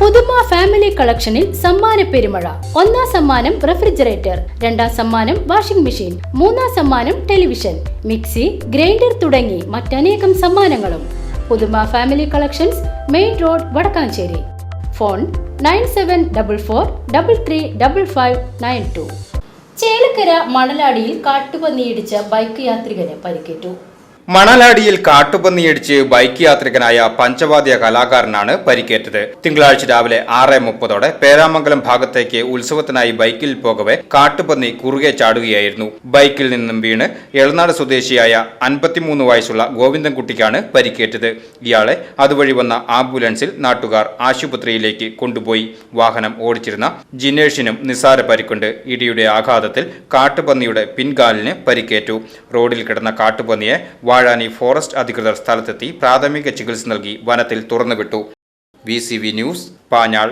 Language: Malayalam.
പുതുമ ഫാമിലി കളക്ഷനിൽ സമ്മാന പെരുമഴ. ഒന്നാം സമ്മാനം റെഫ്രിജറേറ്റർ രണ്ടാം സമ്മാനം വാഷിംഗ് മെഷീൻ മൂന്നാം സമ്മാനം ടെലിവിഷൻ മിക്സി ഗ്രൈൻഡർ തുടങ്ങി മറ്റനേകം സമ്മാനങ്ങളും. Puthuma family collections main road Vadakkanchery. Phone nine seven double four double three double five nine two Chelakkara മണലാടിയിൽ കാട്ടുപന്നിയിടിച്ച ബൈക്ക് യാത്രികന് പരിക്കേറ്റു. മണലാടിയിൽ കാട്ടുപന്നിയടിച്ച് ബൈക്ക് യാത്രികനായ പഞ്ചവാദ്യ കലാകാരനാണ് പരിക്കേറ്റത്. തിങ്കളാഴ്ച രാവിലെ ആറ് മുപ്പതോടെ പേരാമംഗലം ഭാഗത്തേക്ക് ഉത്സവത്തിനായി ബൈക്കിൽ പോകവെ കാട്ടുപന്നി കുറുകെ ചാടുകയായിരുന്നു. ബൈക്കിൽ നിന്നും വീണ് എളനാട് സ്വദേശിയായ അൻപത്തിമൂന്ന് വയസ്സുള്ള ഗോവിന്ദൻകുട്ടിക്കാണ് പരിക്കേറ്റത്. ഇയാളെ അതുവഴി വന്ന ആംബുലൻസിൽ നാട്ടുകാർ ആശുപത്രിയിലേക്ക് കൊണ്ടുപോയി. വാഹനം ഓടിച്ചിരുന്ന ജിനേഷിനും നിസാര പരിക്കുണ്ട്. ഇടിയുടെ ആഘാതത്തിൽ കാട്ടുപന്നിയുടെ പിൻകാലിന് പരിക്കേറ്റു. റോഡിൽ കിടന്ന കാട്ടുപന്നിയെ വാഴാനി ഫോറസ്റ്റ് അധികൃതർ സ്ഥലത്തെത്തി പ്രാഥമിക ചികിത്സ നൽകി വനത്തിൽ തുറന്നുവിട്ടു. V news Panjal.